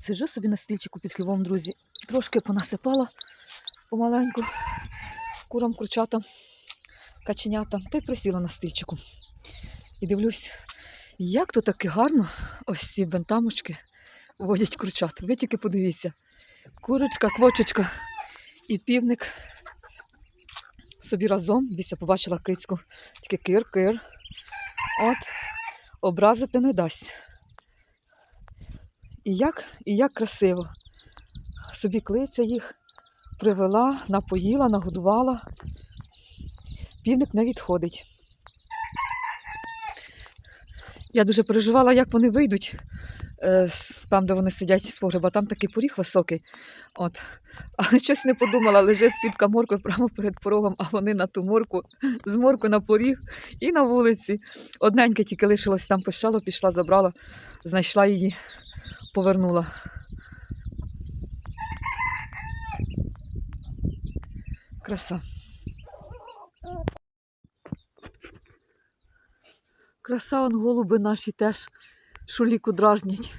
Сиджу собі на стільчику під хлівом, друзі. Трошки понасипала помаленьку курам, курчатам, каченятам, та й присіла на стільчику. І дивлюсь, як то таки гарно ось ці бентамочки водять курчат. Ви тільки подивіться. Курочка, квочечка і півник собі разом. Дивіться, побачила кицьку. Тільки кир-кир. От, образити не дасть. І як, і як красиво. Собі кличе їх, привела, напоїла, нагодувала. Півник не відходить. Я дуже переживала, як вони вийдуть е, там, де вони сидять з погреба. Там такий поріг високий. От. Але щось не подумала, лежить сітка моркви прямо перед порогом, а вони на ту морку, з моркви на поріг і на вулиці. Одненьке тільки лишилось там пищало, пішла, забрала, знайшла її, повернула. Краса. Краса, он голуби наші теж шуліку дражнять.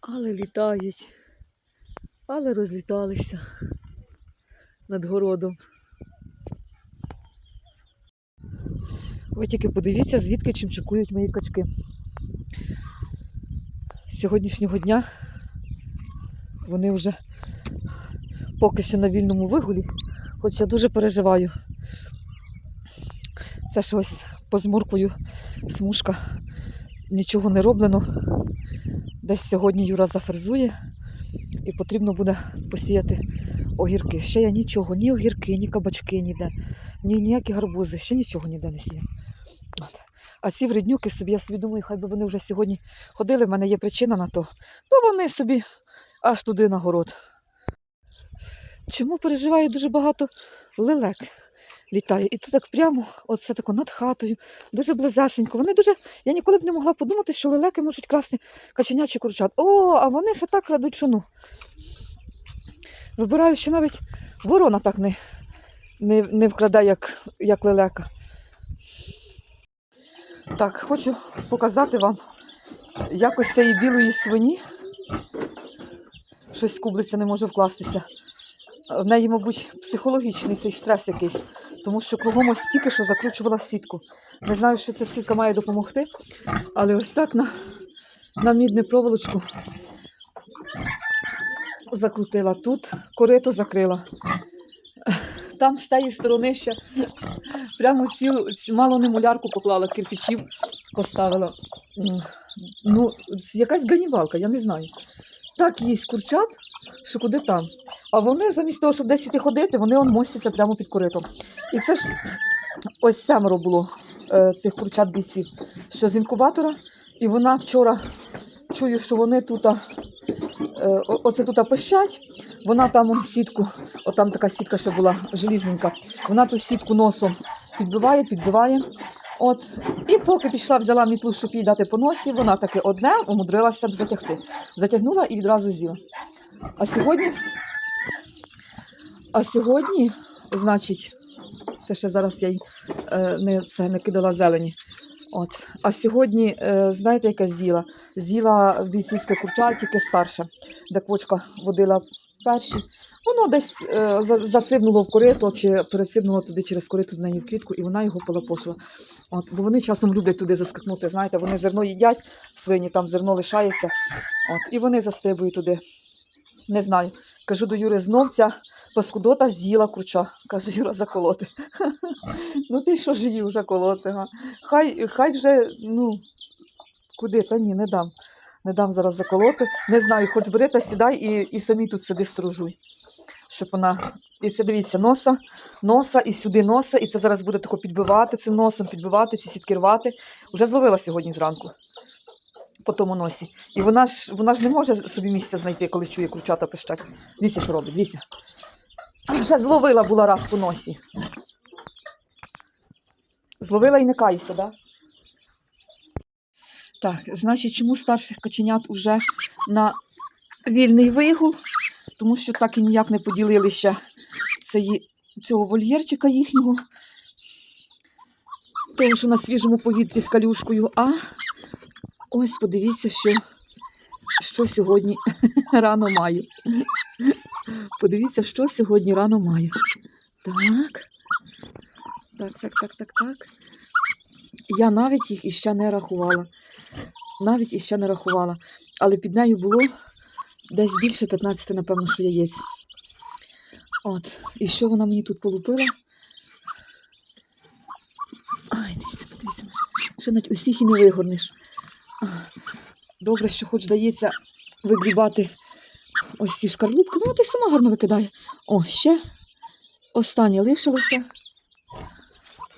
Але літають, але розліталися над городом. Ви тільки подивіться, звідки чимчикують мої качки. З сьогоднішнього дня вони вже поки що на вільному вигулі, хоч я дуже переживаю. Це ж ось позморкою смужка, нічого не роблено. Десь сьогодні Юра заферзує і потрібно буде посіяти огірки. Ще я нічого, ні огірки, ні кабачки ніде, ні ніякі гарбузи, ще нічого ніде не сіяв. От. А ці вреднюки собі, я собі думаю, хай би вони вже сьогодні ходили, в мене є причина на то. Бо вони собі аж туди на город. Чому переживаю дуже багато лелек літає. І тут так прямо, оце тако над хатою, дуже близесенько. Вони дуже. Я ніколи б не могла подумати, що лелеки можуть красти каченят чи курчат. О, а вони ще так крадуть, що ну. Вибираю, що навіть ворона так не, не, не вкраде, як, як лелека. Так, хочу показати вам якось цієї білої свині. Щось кублиця не може вкластися. В неї, мабуть, психологічний цей стрес якийсь, тому що кругом ось тільки що закручувала сітку. Не знаю, що ця сітка має допомогти, але ось так на, на мідну проволочку закрутила. Тут корито закрила. Там з тієї сторони ще прямо цілу мало не мулярку поклала, кирпичів поставила. Ну, якась ганівалка, я не знаю. Так їсть курчат, що куди там. А вони замість того, щоб десь іти ходити, вони он мостяться прямо під коритом. І це ж ось семеро було е, цих курчат бійців, що з інкубатора. І вона вчора чую, що вони тут, е, оце тут пищать. Вона там сітку, отам така сітка ще була желізненька. Вона ту сітку носом підбиває, підбиває. От, і поки пішла, взяла мітлу, щоб їй дати по носі, вона таки одне умудрилася б затягти. Затягнула і відразу з'їла. А сьогодні, а сьогодні, значить, це ще зараз я й е, не, це не кидала зелені. От. А сьогодні, е, знаєте, яка з'їла? З'їла бійцівське курча, тільки старше, де квочка водила перші. Воно десь е, зацибнуло в корито чи перецибнуло туди через корито до неї в клітку, і вона його полапошила. От, бо вони часом люблять туди заскакнути. Знаєте, вони зерно їдять, свині там зерно лишається. От, і вони застрибують туди. Не знаю. Кажу до Юри, знов ця паскудота з'їла курча. Каже, Юра, заколоти. ну ти що ж її вже колоти? Хай вже, ну, куди? Та ні, не дам. Не дам зараз заколоти. Не знаю, хоч бери та сідай і, і самі тут сиди сторожуй. Щоб вона. І це дивіться, носа, носа і сюди носа, і це зараз буде тако підбивати цим носом, підбивати, ці сітки рвати. Уже зловила сьогодні зранку по тому носі. І вона ж, вона ж не може собі місця знайти, коли чує курчата пищать. Дивіться, що робить, дивіться. Вже зловила була раз по носі. Зловила і не кається, так? Да? Так, значить, чому старших каченят уже на вільний вигул? Тому що так і ніяк не поділили ще цього вольєрчика їхнього. того, що на свіжому повітрі з калюшкою, а ось подивіться, що, що сьогодні рано маю. Подивіться, що сьогодні рано маю. Так. Так, так, так, так, так. Я навіть їх іще не рахувала. Навіть іще не рахувала. Але під нею було десь більше 15, напевно, що яєць. От. І що вона мені тут полупила? Ай, дивіться, подивіться, ще навіть усіх і не вигорнеш. Добре, що хоч дається вигрібати ось ці шкарлупки. Вона то й сама гарно викидає. О, ще останнє лишилося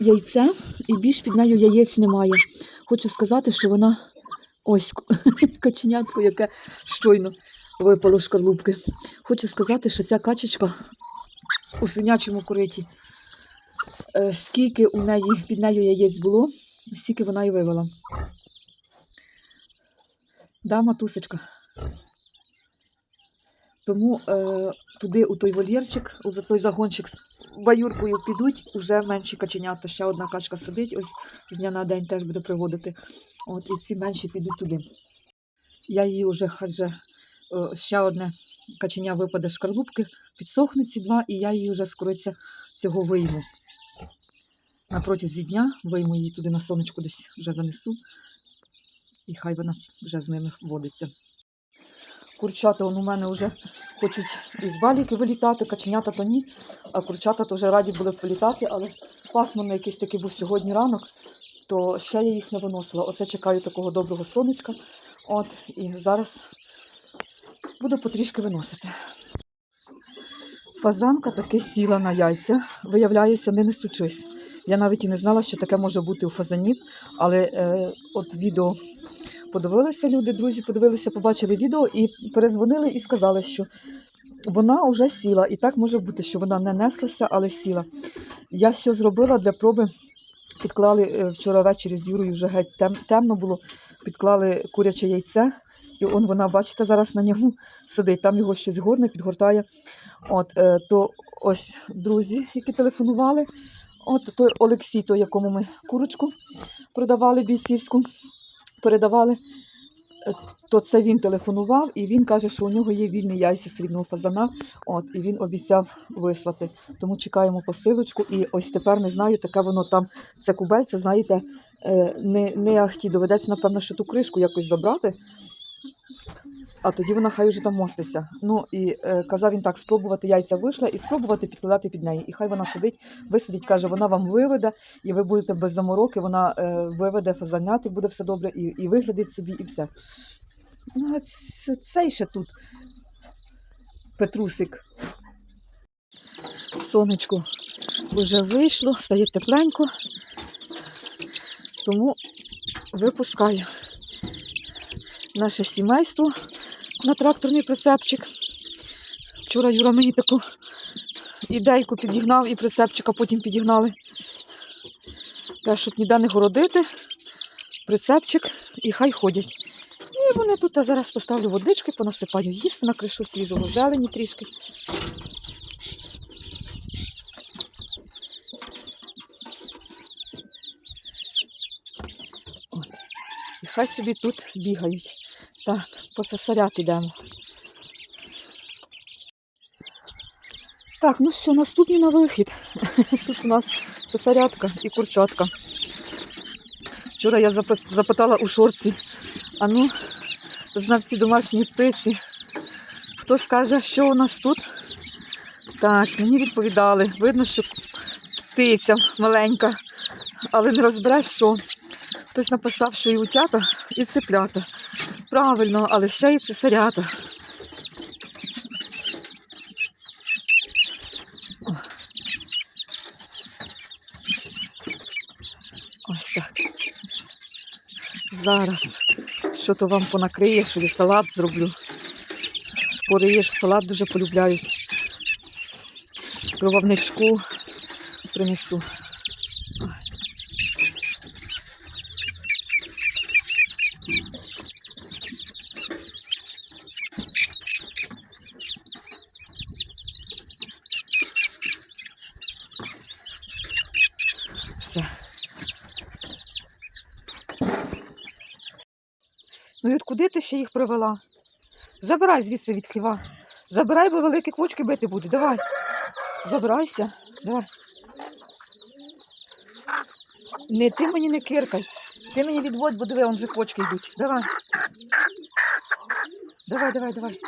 яйце, і більш під нею яєць немає. Хочу сказати, що вона ось каченятко, яке щойно випало шкарлупки. Хочу сказати, що ця качечка у свинячому кориті, е, скільки у неї під нею яєць було, стільки вона і вивела. Да, матусечка. Тому е, туди, у той вольєрчик, у той загончик з баюркою підуть, уже менші каченята. Ще одна качка сидить, ось з дня на день теж буде приводити. От, і ці менші підуть туди. Я її вже хай е, ще одне каченя випаде шкарлупки, підсохнуть ці два, і я її вже скориться цього вийму. На протязі дня вийму її туди на сонечку десь вже занесу, і хай вона вже з ними водиться. Курчата он у мене вже хочуть із баліки вилітати, каченята то ні, а курчата то вже раді були б вилітати, але пасмурний якийсь такий був сьогодні ранок, то ще я їх не виносила. Оце чекаю такого доброго сонечка. От, і зараз буду потрішки виносити. Фазанка таки сіла на яйця, виявляється, не несучись. Я навіть і не знала, що таке може бути у фазанів, але е, от відео подивилися люди, друзі подивилися, побачили відео і перезвонили і сказали, що вона вже сіла. І так може бути, що вона не неслася, але сіла. Я що зробила для проби? Підклали е, вчора ввечері з Юрою вже геть тем, темно було, підклали куряче яйце, і он вона, бачите, зараз на ньому сидить, там його щось горне, підгортає. От, е, то ось друзі, які телефонували, от той Олексій, той, якому ми курочку продавали бійцівську, передавали, то це він телефонував, і він каже, що у нього є вільні яйця срібного фазана. От, і він обіцяв вислати. Тому чекаємо посилочку. І ось тепер не знаю, таке воно там, це кубельце, знаєте, е, не, не ахті. Доведеться, напевно, що ту кришку якось забрати. А тоді вона хай вже там моститься. Ну і е, казав він так: спробувати яйця вийшла і спробувати підкладати під неї. І хай вона сидить, висидить, каже, вона вам виведе, і ви будете без замороки, вона е, виведе фазанят, і буде все добре, і, і виглядить собі, і все. Ну, а цей ще тут Петрусик. Сонечко вже вийшло, стає тепленько, тому випускаю наше сімейство на тракторний прицепчик. Вчора Юра мені таку ідейку підігнав і прицепчика потім підігнали. Те, щоб ніде не городити, прицепчик і хай ходять. І вони тут а зараз поставлю водички, понасипаю їсти, накришу свіжого зелені трішки. Хай собі тут бігають. Так, по цесарят ідемо. Так, ну що, наступні на вихід. Тут у нас цесарятка і курчатка. Вчора я запитала у шорці, а ну, знавці домашньої птиці. Хто скаже, що у нас тут? Так, мені відповідали. Видно, що птиця маленька, але не розбереш, що. Хтось написав, що і утята, і цеплята. Правильно, але ще й цесарята. Ось так. Зараз що то вам понакриє, що я салат зроблю. Шпори ж салат дуже полюбляють. Крововничку принесу. дивіться. Ну і от куди ти ще їх привела? Забирай звідси від хліва. Забирай, бо великі квочки бити буде. Давай. Забирайся, давай. Не ти мені не киркай. Ти мені відводь, бо диви, он же квочки йдуть. Давай. Давай, давай, давай.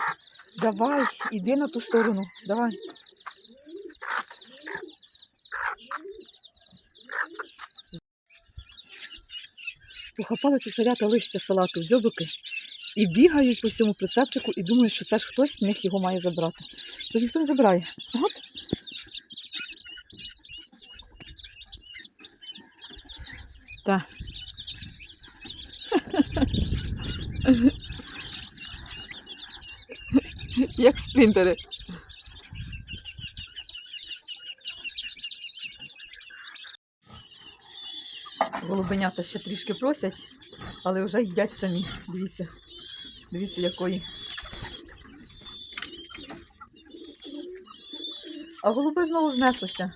Давай, іди на ту сторону. Давай. Похапали ці салята лишця салату в дзьобики і бігають по всьому прицепчику і думають, що це ж хтось в них його має забрати. Тож ніхто не забирає. От. Так. Як спринтери. Голубенята ще трішки просять, але вже їдять самі. Дивіться. Дивіться, якої. А голуби знову знеслися.